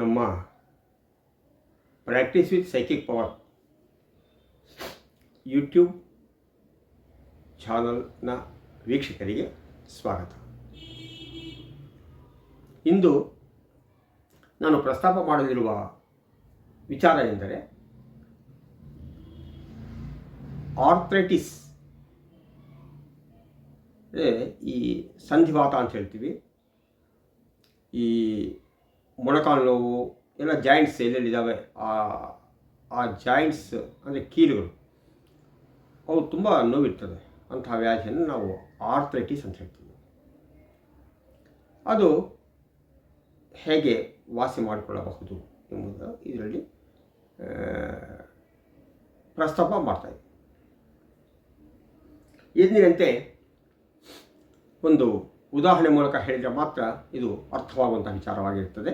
ನಮ್ಮ practice with psychic power YouTube ಚಾನಲ್ನ ವೀಕ್ಷಕರಿಗೆ ಸ್ವಾಗತ. ಇಂದು ನಾನು ಪ್ರಸ್ತಾಪ ಮಾಡಲಿರುವ ವಿಚಾರ ಎಂದರೆ ಆರ್ಥ್ರೈಟಿಸ್ ಈ ಸಂಧಿವಾತ ಅಂತ ಹೇಳ್ತೀವಿ. ಈ ಮೊಣಕಾಲು ನೋವು ಎಲ್ಲ ಜಾಯಿಂಟ್ಸ್ ಎಲ್ಲೆಲ್ಲಿದ್ದಾವೆ ಆ ಆ ಜಾಯಿಂಟ್ಸ್ ಅಂದರೆ ಕೀಲುಗಳು. ಅವು ತುಂಬ ನೋವಿರ್ತದೆ. ಅಂತಹ ವ್ಯಾಧಿಯನ್ನು ನಾವು ಆರ್ಥ್ರೈಟಿಸ್ ಅಂತ ಹೇಳ್ತೀವಿ. ಅದು ಹೇಗೆ ವಾಸಿ ಮಾಡಿಕೊಳ್ಳಬಹುದು ಎಂಬುದು ಇದರಲ್ಲಿ ಪ್ರಸ್ತಾಪ ಪ್ರಸ್ತಾಪ ಮಾಡ್ತಾಯಿದೆ ಎಂದಿನಂತೆ ಒಂದು ಉದಾಹರಣೆ ಮೂಲಕ ಹೇಳಿದರೆ ಮಾತ್ರ ಇದು ಅರ್ಥವಾಗುವಂಥ ವಿಚಾರವಾಗಿರ್ತದೆ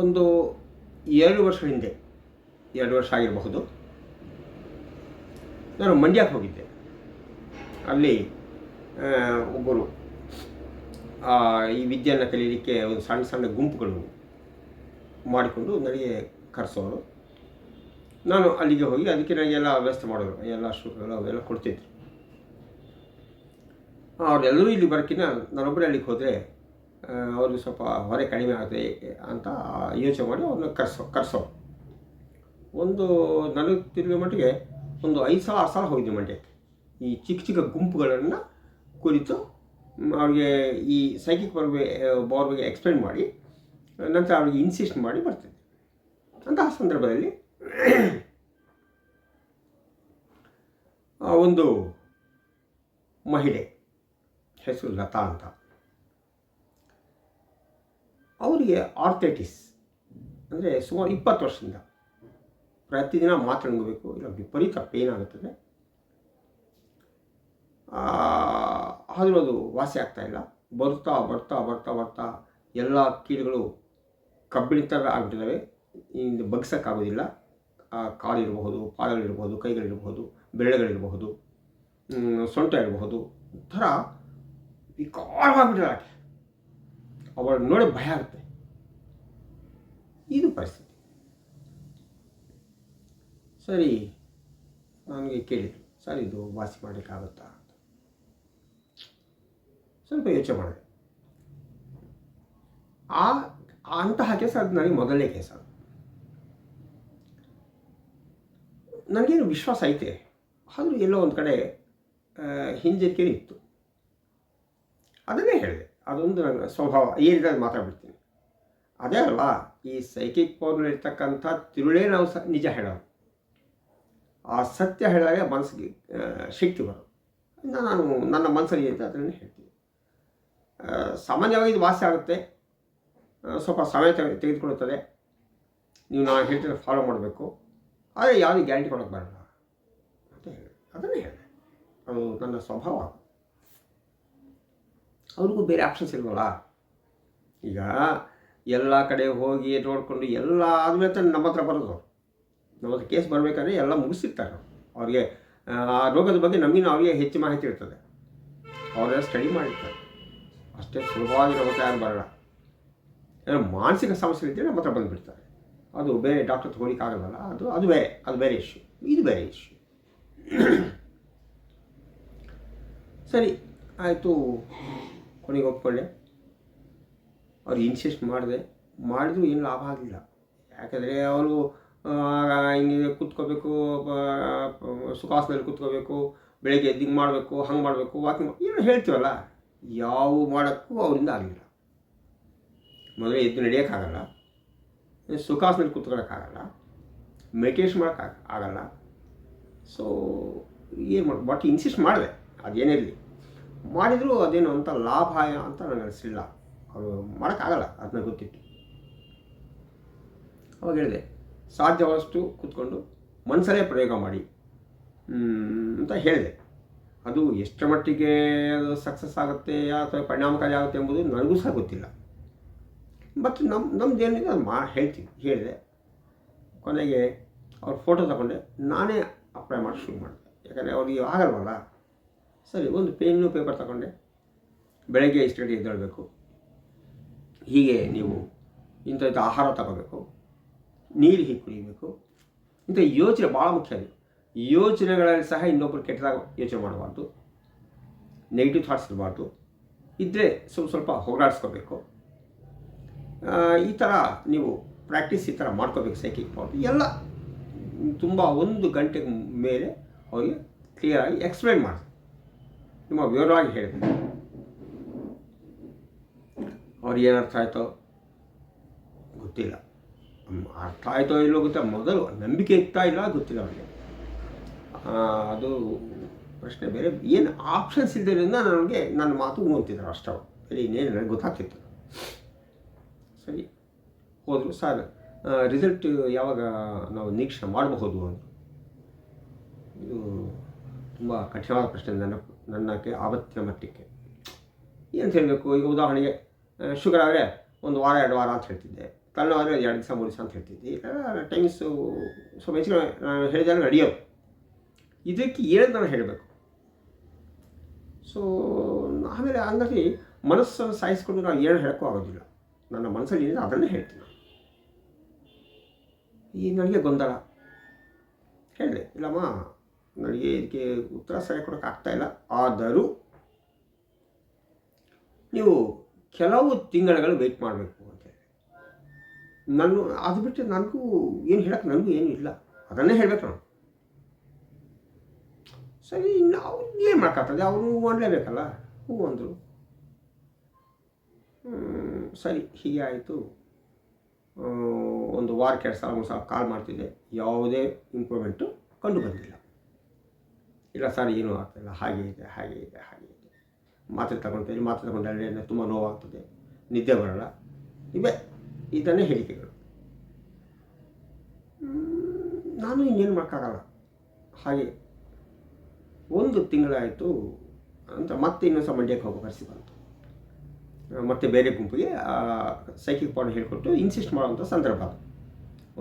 ಒಂದು ಎರಡು ವರ್ಷ ಹಿಂದೆ, ಎರಡು ವರ್ಷ ಆಗಿರಬಹುದು. ನಾನು ಮಂಡ್ಯಕ್ಕೆ ಹೋಗಿದ್ದೆ. ಅಲ್ಲಿ ಒಬ್ಬರು ಈ ವಿದ್ಯೆಯನ್ನು ಕಲೀಲಿಕ್ಕೆ ಒಂದು ಸಣ್ಣ ಸಣ್ಣ ಗುಂಪುಗಳು ಮಾಡಿಕೊಂಡು ನನಗೆ ಕರೆಸೋರು. ನಾನು ಅಲ್ಲಿಗೆ ಹೋಗಿ ಅದಕ್ಕೆ ನನಗೆಲ್ಲ ವ್ಯವಸ್ಥೆ ಮಾಡೋರು, ಎಲ್ಲ ಶುಲ್ಕಗಳು ಅವೆಲ್ಲ ಕೊಡ್ತಿದ್ರು. ಅವರೆಲ್ಲರೂ ಇಲ್ಲಿ ಬರೋಕ್ಕಿಂತ ನಾನೊಬ್ಬರೇ ಅಲ್ಲಿಗೆ ಹೋದರೆ ಅವ್ರಿಗೆ ಸ್ವಲ್ಪ ಹೊರೆ ಕಡಿಮೆ ಆಗುತ್ತೆ ಅಂತ ಯೋಚನೆ ಮಾಡಿ ಅವ್ರನ್ನ ಕರ್ಸೋ, ಕರೆಸೋ. ಒಂದು ನನಗೆ ಮಟ್ಟಿಗೆ ಒಂದು ಐದು ಸಾವಿರ, ಆರು ಸಲ ಹೋಗಿದ್ದೆ ಮಂಡ್ಯಕ್ಕೆ. ಈ ಚಿಕ್ಕ ಚಿಕ್ಕ ಗುಂಪುಗಳನ್ನು ಕುರಿತು ಅವ್ರಿಗೆ ಈ ಸೈಕಿಕ್ ಬಗ್ಗೆ ಬಾರ್ ಬಗ್ಗೆ ಎಕ್ಸ್ಪ್ಲೇನ್ ಮಾಡಿ, ನಂತರ ಅವ್ರಿಗೆ ಇನ್ಸಿಸ್ಟ್ ಮಾಡಿ ಬರ್ತಿದ್ದೆ ಅಂತಹ ಸಂದರ್ಭದಲ್ಲಿ ಆ ಒಂದು ಮಹಿಳೆ ಹೆಸರು ಲತಾ ಅಂತ ಅವರಿಗೆ ಆರ್ಥೈಟಿಸ್, ಅಂದರೆ ಸುಮಾರು ಇಪ್ಪತ್ತು ವರ್ಷದಿಂದ ಪ್ರತಿದಿನ ಮಾತ್ರ ನುಂಗಬೇಕು ಇಲ್ಲ ವಿಪರೀತ ಪೇನ್ ಆಗುತ್ತದೆ. ಆದರೂ ಅದು ವಾಸಿ ಆಗ್ತಾಯಿಲ್ಲ ಬರ್ತಾ ಬರ್ತಾ ಬರ್ತಾ ಬರ್ತಾ ಎಲ್ಲ ಕೀಳುಗಳು ಕಬ್ಬಿಣ ಥರ ಆಗಿಬಿಟ್ಟಿದ್ದಾವೆ. ಇಂದ ಬಗ್ಸೋಕ್ಕಾಗೋದಿಲ್ಲ. ಕಾಲಿರಬಹುದು, ಪಾದಗಳಿರಬಹುದು, ಕೈಗಳಿರಬಹುದು, ಬೆರಳುಗಳಿರಬಹುದು ಸೊಂಟ ಇರಬಹುದು. ಒಂಥರ ಆಕೆ ಅವಳು ನೋಡಿ ಭಯ ಆಗುತ್ತೆ. ಇದು ಪರಿಸ್ಥಿತಿ. ಸರಿ, ನನಗೆ ಕೇಳಿದರು ಸರ್, ಇದು ವಾಸಿ ಮಾಡಲಿಕ್ಕಾಗುತ್ತಾ ಅಂತ. ಸ್ವಲ್ಪ ಯೋಚನೆ ಮಾಡಿದೆ ಆ, ಅಂತಹ ಕೆಲಸ ಅದು ನನಗೆ ಮೊದಲನೇ ಕೆಲಸ ನನಗೇನು ವಿಶ್ವಾಸ ಐತೆ? ಆದರೂ ಎಲ್ಲೋ ಒಂದು ಕಡೆ ಹಿಂಜರಿಕೆ ಇತ್ತು. ಅದನ್ನೇ ಹೇಳಿದೆ. ಅದೊಂದು ನನ್ನ ಸ್ವಭಾವ. ಏನಿದೆ ಅದು ಮಾತಾಡ್ಬಿಡ್ತೀನಿ ಅದೇ ಅಲ್ವಾ, ಈ ಸೈಕಿಕ್ ಪವರ್ನಲ್ಲಿರ್ತಕ್ಕಂಥ ತಿರುಳೇ ನಾವು ಸ ನಿಜ ಹೇಳೋದು. ಆ ಸತ್ಯ ಹೇಳಿದಾಗ ಮನಸ್ಸಿಗೆ ಶಕ್ತಿ ಬರೋದು. ನಾನು ನನ್ನ ಮನಸ್ಸಲ್ಲಿ ಏನಿದೆ ಅದನ್ನೇ ಹೇಳ್ತೀನಿ. ಸಾಮಾನ್ಯವಾಗಿ ಇದು ವಾಸಿ ಆಗುತ್ತೆ. ಸ್ವಲ್ಪ ಸಮಯ ತೆಗೆ- ತೆಗೆದುಕೊಳ್ಳುತ್ತದೆ. ನೀವು ನಾನು ಹೇಳ್ತಿದ್ರೆ ಫಾಲೋ ಮಾಡಬೇಕು. ಆದರೆ ಯಾವುದೇ ಗ್ಯಾರಂಟಿ ಕೊಡೋಕ್ಕೆ ಬರಲ್ಲ. ಅಂತ ಹೇಳಿ ಅದನ್ನೇ ಹೇಳಿದೆ. ಅದು ನನ್ನ ಸ್ವಭಾವ ಅವ್ರಿಗೂ ಬೇರೆ ಆಪ್ಷನ್ಸ್ ಇಲ್ವಲ್ಲ? ಈಗ ಎಲ್ಲ ಕಡೆ ಹೋಗಿ ನೋಡಿಕೊಂಡು ಎಲ್ಲ ಆದಮೇಲೆ ತಾನೆ ನಮ್ಮ ಹತ್ರ ಬರೋದು. ನಮ್ಮ ಹತ್ರ ಕೇಸ್ ಬರಬೇಕಾದ್ರೆ ಎಲ್ಲ ಮುಗಿಸಿರ್ತಾರೆ ಅವ್ರು. ಅವ್ರಿಗೆ, ಆ, ರೋಗದ ಬಗ್ಗೆ ನಮಗಿನ ಅವರಿಗೆ ಹೆಚ್ಚು ಮಾಹಿತಿ ಇರ್ತದೆ. ಅವರೆಲ್ಲ ಸ್ಟಡಿ ಮಾಡಿರ್ತಾರೆ. ಅಷ್ಟೇ ಸುಲಭವಾಗಿ ನಮ್ಮ ಹತ್ರ ಯಾರು ಬರಲ್ಲ. ಏನೋ ಮಾನಸಿಕ ಸಮಸ್ಯೆ ಇದ್ದರೆ ನಮ್ಮ ಹತ್ರ ಬಂದುಬಿಡ್ತಾರೆ. ಅದು ಬೇರೆ ಡಾಕ್ಟರ್ ತಗೊಳಿಕ್ಕಾಗಲ್ಲ ಅದು ಅದು ಬೇರೆ ಅದು ಬೇರೆ ಇಶ್ಯೂ ಇದು ಬೇರೆ ಇಶ್ಯೂ ಸರಿ, ಆಯಿತು. ಕೊನೆಗೆ ಒಪ್ಕೊಂಡೆ ಅವ್ರು ಇನ್ಸಿಸ್ಟ್ ಮಾಡಿದೆ. ಮಾಡಿದ್ರು ಏನು ಲಾಭ ಆಗಲಿಲ್ಲ ಯಾಕಂದರೆ ಅವರು ಹಿಂಗೆ ಕೂತ್ಕೋಬೇಕು ಸುಖಾಸನದಲ್ಲಿ ಕೂತ್ಕೋಬೇಕು, ಬೆಳಗ್ಗೆ ಎದ್ದು ಹಿಂಗೆ ಮಾಡಬೇಕು, ಹಂಗೆ ಮಾಡಬೇಕು ವಾಕಿಂಗ್ ಏನು ಹೇಳ್ತೀವಲ್ಲ, ಯಾವ ಮಾಡೋಕ್ಕೂ ಅವರಿಂದ ಆಗಲಿಲ್ಲ ಮೊದಲೇ ಎದ್ದು ನಡೆಯೋಕ್ಕಾಗಲ್ಲ. ಸುಖಾಸನಲ್ಲಿ ಕೂತ್ಕೊಳ್ಳೋಕ್ಕಾಗಲ್ಲ ಮೆಡಿಟೇಷನ್ ಮಾಡೋಕ್ಕಾಗ ಆಗಲ್ಲ. ಸೊ ಏನು ಮಾಡಿ ಬಟ್ ಇನ್ಸಿಸ್ಟ್ ಮಾಡಿದೆ. ಅದೇನಿರಲಿ. ಮಾಡಿದರೂ ಅದೇನು ಅಂತ ಲಾಭ ಅಂತ ನನಗೆ ಅನಿಸಿಲ್ಲ ಅವರು ಮಾಡೋಕ್ಕಾಗಲ್ಲ, ಅದನ್ನ ಗೊತ್ತಿತ್ತು ಅವಾಗ ಹೇಳಿದೆ, ಸಾಧ್ಯವಾದಷ್ಟು ಕೂತ್ಕೊಂಡು ಮನಸ್ಸಲ್ಲೇ ಪ್ರಯೋಗ ಮಾಡಿ ಅಂತ ಹೇಳಿದೆ. ಅದು ಎಷ್ಟರ ಮಟ್ಟಿಗೆ ಅದು ಸಕ್ಸಸ್ ಆಗುತ್ತೆ ಅಥವಾ ಪರಿಣಾಮಕಾರಿ ಆಗುತ್ತೆ ಎಂಬುದು ನನಗೂ ಸಹ ಗೊತ್ತಿಲ್ಲ. ಬಟ್ ನಮ್ಮ ನಮ್ದು ಏನಿದೆ ಅದು ಮಾ ಹೇಳ್ತೀನಿ ಹೇಳಿದೆ. ಕೊನೆಗೆ ಅವ್ರ ಫೋಟೋ ತಗೊಂಡೆ, ನಾನೇ ಅಪ್ಲೈ ಮಾಡಿ ಶುರು ಮಾಡಿದೆ. ಯಾಕಂದರೆ ಅವ್ರಿಗೆ ಆಗಲ್ವಲ್ಲ? ಸರಿ, ಒಂದು ಪೆನ್ನು ಪೇಪರ್ ತಗೊಂಡೆ. ಬೆಳಗ್ಗೆ ಇಷ್ಟು ಗಂಟೆ ಎದ್ದೇಳಬೇಕು. ಹೀಗೆ ನೀವು ಇಂಥ ಇಂಥ ಆಹಾರ ತಗೋಬೇಕು. ನೀರು ಹೀಗೆ ಕುಡಿಬೇಕು. ಇಂಥ ಯೋಚನೆ ಭಾಳ ಮುಖ್ಯ ಅದು. ಯೋಚನೆಗಳಲ್ಲಿ ಸಹ ಇನ್ನೊಬ್ಬರು ಕೆಟ್ಟದಾಗ ಯೋಚನೆ ಮಾಡಬಾರ್ದು. ನೆಗೆಟಿವ್ ಥಾಟ್ಸ್ ಇರಬಾರ್ದು. ಇದ್ದರೆ ಸ್ವಲ್ಪ ಸ್ವಲ್ಪ ಹೋಗಲಾಡಿಸ್ಕೋಬೇಕು. ಈ ಥರ ನೀವು ಪ್ರಾಕ್ಟೀಸ್ ಈ ಥರ ಮಾಡ್ಕೋಬೇಕು ಸೈಕಿಕ್ ಪವರ್ ಎಲ್ಲ, ತುಂಬ ಒಂದು ಗಂಟೆ ಮೇಲೆ ಅವರಿಗೆ ಕ್ಲಿಯರಾಗಿ ಎಕ್ಸ್ಪ್ಲೈನ್ ಮಾಡಿ ನಿಮ್ಮ ವಿವರವಾಗಿ ಹೇಳಿದೆ ಅವ್ರಿಗೆ ಏನು ಅರ್ಥ ಆಯಿತೋ? ಗೊತ್ತಿಲ್ಲ. ಅರ್ಥ ಆಯಿತೋ ಇಲ್ಲೋ ಗೊತ್ತಿಲ್ಲ. ಮೊದಲು ನಂಬಿಕೆ ಇರ್ತಾ ಇಲ್ಲ ಗೊತ್ತಿಲ್ಲ ಅವರಿಗೆ. ಅದು ಪ್ರಶ್ನೆ ಬೇರೆ. ಏನು ಆಪ್ಷನ್ಸ್ ಇದ್ದರಿಂದ ನನಗೆ ನನ್ನ ಮಾತು ಓದ್ತಿದ್ರು ಅಷ್ಟು ಅಲ್ಲಿ ಇನ್ನೇನು ನನಗೆ ಗೊತ್ತಾಗ್ತಿತ್ತು. ಸರಿ, ಹೋದರು ಸರ್ ರಿಸಲ್ಟ್ ಯಾವಾಗ ನಾವು ನಿರೀಕ್ಷೆ ಮಾಡಬಹುದು ಅಂತ. ಇದು ತುಂಬ ಕಠಿಣವಾದ ಪ್ರಶ್ನೆ. ನನ್ನ ನನ್ನಕ್ಕೆ ಆವತ್ತಿನ ಮಟ್ಟಕ್ಕೆ ಏನು ಹೇಳಬೇಕು? ಈಗ ಉದಾಹರಣೆಗೆ ಶುಗರ್ ಆದರೆ ಒಂದು ವಾರ, ಎರಡು ವಾರ ಅಂತ ಹೇಳ್ತಿದ್ದೆ. ತಲೆನೋವಾದರೆ ಎರಡು ದಿವಸ, ಮೂರು ದಿವಸ ಅಂತ ಹೇಳ್ತಿದ್ದೆ. ಟೈಮ್ಸು ಸ್ವಲ್ಪ ಹೆಚ್ಚಿಗೆ ನಾನು ಹೇಳಿದಾಗ ನಡೆಯೋದು. ಇದಕ್ಕೆ ಏನು ನಾನು ಹೇಳಬೇಕು? ಸೊ, ಆಮೇಲೆ ಹಂಗಾಗಿ ಮನಸ್ಸನ್ನು ಸಾಯಿಸ್ಕೊಂಡು ನಾನು ಏನು ಹೇಳೋಕ್ಕೂ ಆಗೋದಿಲ್ಲ. ನನ್ನ ಮನಸ್ಸಲ್ಲಿ ಏನಿದೆ ಅದನ್ನೇ ಹೇಳ್ತೀನಿ. ಈ ನನಗೆ ಗೊಂದಲ. ಹೇಳಿದೆ, ಇಲ್ಲಮ್ಮ ನನಗೆ ಇದಕ್ಕೆ ಉತ್ತರ ಸರಿ ಕೊಡೋಕೆ ಇಲ್ಲ. ಆದರೂ ನೀವು ಕೆಲವು ತಿಂಗಳುಗಳು ವೆಯ್ಟ್ ಮಾಡಬೇಕು ಅಂತ ನಾನು, ಅದು ಬಿಟ್ಟು ನನಗೂ ಏನು ಹೇಳಕ್ಕೆ ನನಗೂ ಏನೂ ಇಲ್ಲ. ಅದನ್ನೇ ಹೇಳಬೇಕು ನಾನು. ಸರಿ, ನಾವು ಏನು ಮಾಡೋಕ್ಕಾಗ್ತದೆ ಅವರು ಮಾಡಲೇಬೇಕಲ್ಲ ಹ್ಞೂ ಅಂದರು. ಸರಿ, ಹೀಗೆ ಆಯಿತು. ಒಂದು ವಾರಕ್ಕೆ ಎರಡು ಸಾವಿರ ಮೂರು ಸಲ ಕಾಲ್ ಮಾಡ್ತಿದ್ದೆ. ಯಾವುದೇ ಇಂಪ್ರೂವ್ಮೆಂಟು ಕಂಡು ಬಂದಿಲ್ಲ. ಇಲ್ಲ ಸರ್, ಏನೂ ಆಗ್ತಾಯಿಲ್ಲ ಹಾಗೆ ಇದೆ ಹಾಗೆ ಇದೆ ಹಾಗೆ ಇದೆ. ಮಾತ್ರೆ ತಗೊಳ್ತೀನಿ ಮಾತ್ರೆ ತಗೊಂಡಾಗ ತುಂಬ ನೋವಾಗ್ತದೆ. ನಿದ್ದೆ ಬರಲ್ಲ. ಇವೆ ಇದನ್ನೇ ಹೇಳಿಕೆಗಳು. ನಾನು ಇನ್ನೇನು ಮಾಡೋಕ್ಕಾಗಲ್ಲ. ಹಾಗೆ ಒಂದು ತಿಂಗಳಾಯಿತು ಅಂತ ಮತ್ತೆ ಇನ್ನೊಂದು ಸಹ ಮಂಡ್ಯಕ್ಕೆ ಹೋಗೋ ಕರೆಸಿ ಬಂತು. ಮತ್ತೆ ಬೇರೆ ಗುಂಪಿಗೆ ಸೈಕಿಕ್ ಪಾಠ ಹೇಳಿಕೊಟ್ಟು ಇನ್ಸಿಸ್ಟ್ ಮಾಡುವಂಥ ಸಂದರ್ಭ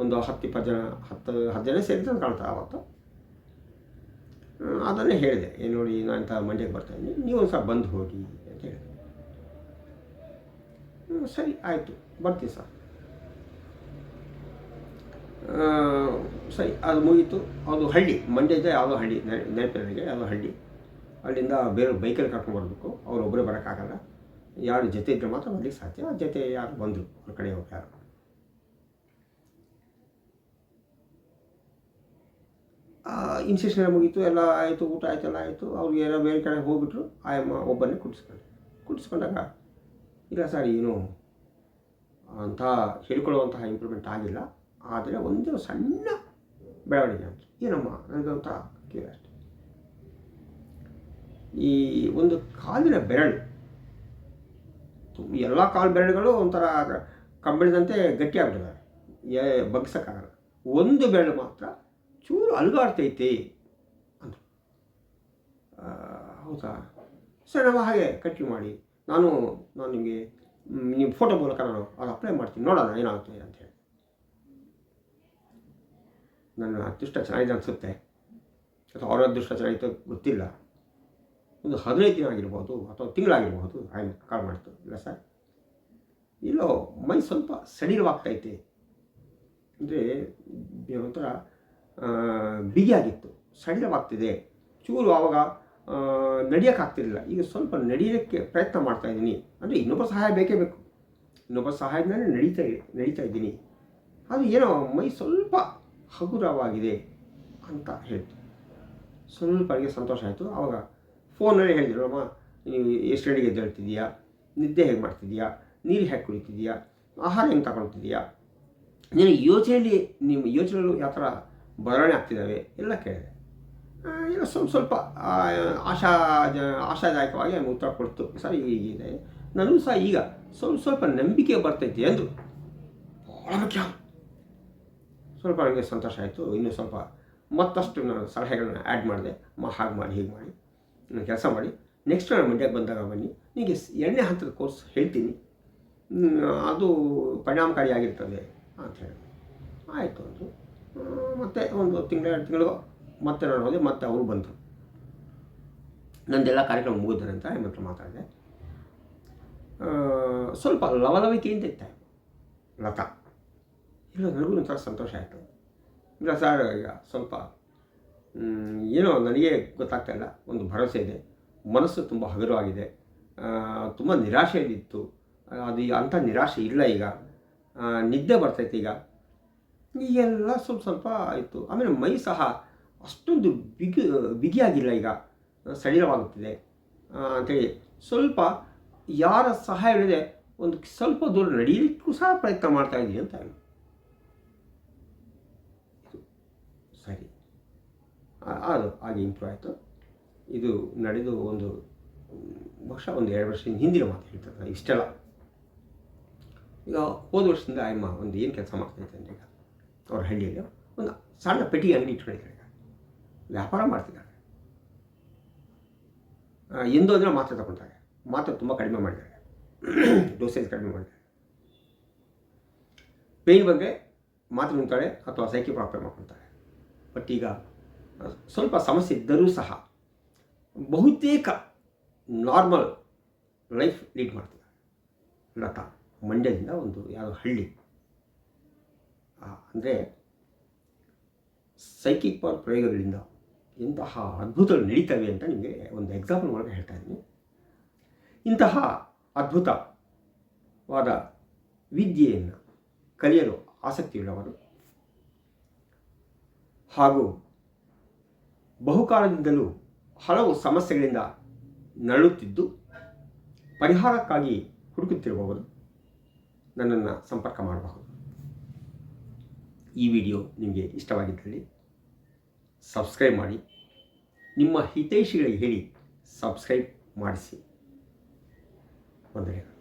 ಒಂದು ಹತ್ತು ಇಪ್ಪತ್ತು ಜನ, ಹತ್ತು ಹತ್ತು ಜನ ಸೇರಿದ್ರೆ ಕಾಣ್ತಾ ಆವತ್ತು ಅದನ್ನೇ ಹೇಳಿದೆ. ಏನು ನೋಡಿ, ನಾನು ಇಂಥ ಮಂಡ್ಯಕ್ಕೆ ಬರ್ತಾಯಿದ್ದೀನಿ ನೀವು ಒಂದು ಸಹ ಬಂದು ಹೋಗಿ ಅಂತ ಹೇಳಿದೆ. ಸರಿ, ಆಯಿತು. ಬರ್ತೀನಿ ಸರ್. ಸರಿ, ಅದು ಮುಗೀತು. ಅದು ಹಳ್ಳಿ ಮಂಡ್ಯದ ಯಾವುದೋ ಹಳ್ಳಿ ನನಗೆ ಯಾವುದೋ ಹಳ್ಳಿ. ಅಲ್ಲಿಂದ ಬೇರೆ ಬೈಕಲ್ಲಿ ಕರ್ಕೊಂಡು ಬರಬೇಕು ಅವ್ರು ಒಬ್ಬರೇ ಬರೋಕ್ಕಾಗಲ್ಲ. ಯಾರು ಜೊತೆ ಇದ್ದರೆ ಮಾತ್ರ ಬರ್ಲಿಕ್ಕೆ ಸಾಧ್ಯ. ಜೊತೆ ಯಾರು ಬಂದರು, ಅವ್ರ ಕಡೆಯವ್ರು ಯಾರು. ಇನ್ಸೆಷನ್ ಮುಗೀತು, ಎಲ್ಲ ಆಯಿತು, ಊಟ ಆಯ್ತು ಎಲ್ಲ ಆಯಿತು. ಅವ್ರಿಗೆ ಏನೋ ಬೇರೆ ಕಡೆ ಹೋಗ್ಬಿಟ್ರು ಆಯಮ್ಮ ಒಬ್ಬನೇ ಕುಡಿಸ್ಕೊಂಡೆ. ಕುಡಿಸ್ಕೊಂಡಾಗ, ಇಲ್ಲ ಸರ್, ಏನು ಅಂತ ಹೇಳ್ಕೊಳ್ಳುವಂತಹ ಇಂಪ್ರೂವ್ಮೆಂಟ್ ಆಗಿಲ್ಲ. ಆದರೆ ಒಂದು ಸಣ್ಣ ಬೆಳವಣಿಗೆ ಅಂತ ಏನಮ್ಮ ನನಗೆ ಕೇಳಿ ಈ ಒಂದು ಕಾಲಿನ ಬೆರಳು, ಎಲ್ಲ ಕಾಲು ಬೆರಳುಗಳು ಒಂಥರ ಕಂಬಳಿದಂತೆ ಗಟ್ಟಿಯಾಗ್ಬಿಟ್ಟಿದ್ದಾರೆ ಏ, ಬಗ್ಸಕ್ಕಾಗಲ್ಲ. ಒಂದು ಬೆರಳು ಮಾತ್ರ ಚೂರು ಅಲುಗಾಡ್ತೈತಿ ಆ, ಹೌದಾ? ಸರ್ ನಾವು ಹಾಗೆ ಕಂಟಿನ್ಯೂ ಮಾಡಿ. ನಾನು ನಾನು ನಿಮಗೆ ನಿಮ್ಮ ಫೋಟೋ ಮೂಲಕ ನಾನು ಅದು ಅಪ್ಲೈ ಮಾಡ್ತೀನಿ. ನೋಡೋಣ ಏನಾಗುತ್ತೆ ಅಂತ ಹೇಳಿ. ನನ್ನ ಅದೃಷ್ಟ ಚೆನ್ನಾಗಿದೆ ಅನಿಸುತ್ತೆ. ಅಥವಾ ಅವರ ಅದೃಷ್ಟ ಚೆನ್ನಾಗಿತ್ತು ಗೊತ್ತಿಲ್ಲ. ಒಂದು ಹದಿನೈದು ದಿನ ಆಗಿರ್ಬೋದು ಅಥವಾ ತಿಂಗಳಾಗಿರ್ಬೋದು ಆಯ್ತು ಕಾಲ್ ಮಾಡ್ತು. ಇಲ್ಲ ಸರ್? ಇಲ್ಲೋ ಮೈ ಸ್ವಲ್ಪ ಸಡಿಲವಾಗ್ತೈತೆ ಅಂದರೆ ಒಂಥರ ಬಿಗಿಯಾಗಿತ್ತು. ಸಡಿಲವಾಗ್ತಿದೆ. ಚೂರು ಆವಾಗ ನಡೆಯೋಕ್ಕಾಗ್ತಿರಲಿಲ್ಲ. ಈಗ ಸ್ವಲ್ಪ ನಡೆಯೋಕ್ಕೆ ಪ್ರಯತ್ನ ಮಾಡ್ತಾ ಇದ್ದೀನಿ. ಅಂದರೆ ಇನ್ನೊಬ್ಬ ಸಹಾಯ ಬೇಕೇ ಬೇಕು. ಇನ್ನೊಬ್ಬ ಸಹಾಯದಿಂದಲೇ ನಡೀತಾ ನಡೀತಾ ಇದ್ದೀನಿ. ಅದು ಏನೋ ಮೈ ಸ್ವಲ್ಪ ಹಗುರವಾಗಿದೆ ಅಂತ ಹೇಳ್ತು. ಸ್ವಲ್ಪ ಅವರಿಗೆ ಸಂತೋಷ ಆಯಿತು. ಆವಾಗ ಫೋನಲ್ಲಿ ಹೇಳಿದ್ರು, ಅಮ್ಮ ನೀವು ಎಷ್ಟು ಗಂಟೆಗೆ ಎದ್ದೇಳ್ತಿದೀಯಾ ನಿದ್ದೆ ಹೇಗೆ ಮಾಡ್ತಿದೀಯಾ ನೀರು ಹೇಗೆ ಕುಡಿತಿದೀಯಾ ಆಹಾರ ಹೆಂಗೆ ತಗೊಳ್ತಿದ್ಯಾ ನೀನು ಯೋಚನೆಯಲ್ಲಿ, ನಿಮ್ಮ ಯೋಚನೆಗಳು ಯಾವ ಥರ ಬದಲಾವಣೆ ಆಗ್ತಿದ್ದಾವೆ ಎಲ್ಲ ಕೇಳಿದೆ. ಇಲ್ಲ, ಸ್ವಲ್ಪ ಸ್ವಲ್ಪ ಆಶಾ ಆಶಾ ಆಶಾದಾಯಕವಾಗಿ ನನಗೆ ಉತ್ತರ ಕೊಡ್ತು. ಸರ್, ಹೀಗಿದೆ. ನನಗೂ ಸಹ ಈಗ ಸ್ವಲ್ಪ ಸ್ವಲ್ಪ ನಂಬಿಕೆ ಬರ್ತೈತಿ ಅಂದರು ಭಾಳ ಮುಖ್ಯ. ಸ್ವಲ್ಪ ನನಗೆ ಸಂತೋಷ ಆಯಿತು. ಇನ್ನೂ ಸ್ವಲ್ಪ ಮತ್ತಷ್ಟು ನಾನು ಸಲಹೆಗಳನ್ನ ಆ್ಯಡ್ ಮಾಡಿದೆ. ಮ, ಹಾಗೆ ಮಾಡಿ, ಹೀಗೆ ಮಾಡಿ. ಕೆಲಸ ಮಾಡಿ. ನೆಕ್ಸ್ಟ್ ನಾನು ಮಂಡ್ಯಕ್ಕೆ ಬಂದಾಗ ಬನ್ನಿ. ನಿಮಗೆ ಎರಡನೇ ಹಂತದ ಕೋರ್ಸ್ ಹೇಳ್ತೀನಿ. ಅದು ಪರಿಣಾಮಕಾರಿಯಾಗಿರ್ತದೆ ಅಂತ ಹೇಳಿ. ಆಯಿತು ಅಂದರು. ಮತ್ತೆ ಒಂದು ತಿಂಗಳು, ಎರಡು ತಿಂಗಳು ಮತ್ತೆ ನಾನು ಹೋದೆ, ಮತ್ತೆ ಅವರು ಬಂದರು. ನಂದೆಲ್ಲ ಕಾರ್ಯಕ್ರಮ ಮುಗಿದ್ರೆ ಅಂತ ಹತ್ರ ಮಾತಾಡಿದೆ. ಸ್ವಲ್ಪ ಲವಲವಿಕೆಯಿಂದ ಇತ್ತೆ ಲತಾ. ಇಲ್ಲ, ನನಗೂ ಒಂಥರ ಸಂತೋಷ ಆಯಿತು. ಇಲ್ಲ, ಸರ್, ಈಗ ಸ್ವಲ್ಪ ಏನೋ ನನಗೆ ಗೊತ್ತಾಗ್ತಾ ಇಲ್ಲ. ಒಂದು ಭರವಸೆ ಇದೆ. ಮನಸ್ಸು ತುಂಬ ಹಗುರವಾಗಿದೆ. ತುಂಬ ನಿರಾಶೆಯಲ್ಲಿತ್ತು. ಅದು ಅಂಥ ನಿರಾಶೆ ಇಲ್ಲ ಈಗ. ನಿದ್ದೆ ಬರ್ತೈತೆ ಈಗ. ಈಗೆಲ್ಲ ಸ್ವಲ್ಪ ಸ್ವಲ್ಪ ಆಯಿತು. ಆಮೇಲೆ ಮೈ ಸಹ ಅಷ್ಟೊಂದು ಬಿಗಿ, ಬಿಗಿಯಾಗಿಲ್ಲ ಈಗ. ಸಡಿಲವಾಗುತ್ತಿದೆ. ಅಂತೇಳಿ. ಸ್ವಲ್ಪ ಯಾರ ಸಹಾಯ ಇಲ್ಲದೆ ಒಂದು ಸ್ವಲ್ಪ ದೂರ ನಡೆಯಲಿಕ್ಕೂ ಸಹ ಪ್ರಯತ್ನ ಮಾಡ್ತಾ ಇದ್ದೀನಿ ಅಂತ ಸರಿ. ಅದು ಹಾಗೆ ಇಂಪ್ರೂವ್ ಆಯಿತು. ಇದು ನಡೆದು ಒಂದು ವರ್ಷ, ಒಂದು ಎರಡು ವರ್ಷ ಹಿಂದಿನ ಮಾತು ಹೇಳ್ತಾರೆ ಇಷ್ಟೆಲ್ಲ. ಈಗ ಹೋದ ವರ್ಷದಿಂದ ಆಯ್ಮ ಒಂದು ಏನು ಕೆಲಸ ಮಾಡ್ತಾಯಿದ್ದೆ ಈಗ ಅವ್ರ ಹಳ್ಳಿಯಲ್ಲಿ ಒಂದು ಸಣ್ಣ ಪೆಟಿ ಅಂಗಡಿ ಇಟ್ಕೊಂಡಿದ್ದಾರೆ ವ್ಯಾಪಾರ ಮಾಡ್ತಿದ್ದಾರೆ. ಎಂದು ಅಂದರೆ ಮಾತ್ರೆ ತಗೊಳ್ತಾರೆ ಮಾತ್ರೆ ತುಂಬ ಕಡಿಮೆ ಮಾಡಿದ್ದಾರೆ. ಡೋಸೇಜ್ ಕಡಿಮೆ ಮಾಡಿದ್ದಾರೆ. ಪೇಯ್ನ್ ಬಂದರೆ ಮಾತ್ರೆ ನುಂಗ್ತಾಳೆ ಅಥವಾ ಸೈಕಿ ಪ್ರಾಬ್ಲಮ್ ಮಾಡ್ಕೊಳ್ತಾರೆ ಬಟ್ ಈಗ ಸ್ವಲ್ಪ ಸಮಸ್ಯೆ ಇದ್ದರೂ ಸಹ ಬಹುತೇಕ ನಾರ್ಮಲ್ ಲೈಫ್ ಲೀಡ್ ಮಾಡ್ತಿದ್ದಾರೆ. ಲತಾ ಮಂಡ್ಯದಿಂದ ಒಂದು ಯಾವುದೋ ಹಳ್ಳಿ. ಅಂದರೆ ಸೈಕಿಕ್ ಪವರ್ ಪ್ರಯೋಗಗಳಿಂದ ಇಂತಹ ಅದ್ಭುತಗಳು ನಡೀತವೆ ಅಂತ ನಿಮಗೆ ಒಂದು ಎಕ್ಸಾಂಪಲ್ ಮೂಲಕ ಹೇಳ್ತಾ ಇದ್ದೀನಿ. ಇಂತಹ ಅದ್ಭುತವಾದ ವಿದ್ಯೆಯನ್ನು ಕಲಿಯಲು ಆಸಕ್ತಿಯುಳ್ಳವರು ಹಾಗೂ ಬಹುಕಾಲದಿಂದಲೂ ಹಲವು ಸಮಸ್ಯೆಗಳಿಂದ ನರಳುತ್ತಿದ್ದು ಪರಿಹಾರಕ್ಕಾಗಿ ಹುಡುಕುತ್ತಿರುವವರು ನನ್ನನ್ನು ಸಂಪರ್ಕ ಮಾಡಬಹುದು. ಈ ವಿಡಿಯೋ ನಿಮಗೆ ಇಷ್ಟವಾಗಿದ್ದಲ್ಲಿ ಸಬ್ಸ್ಕ್ರೈಬ್ ಮಾಡಿ. ನಿಮ್ಮ ಹಿತೈಷಿಗಳಿಗೆ ಹೇಳಿ ಸಬ್ಸ್ಕ್ರೈಬ್ ಮಾಡಿಸಿ. ವಂದನೆಗಳು.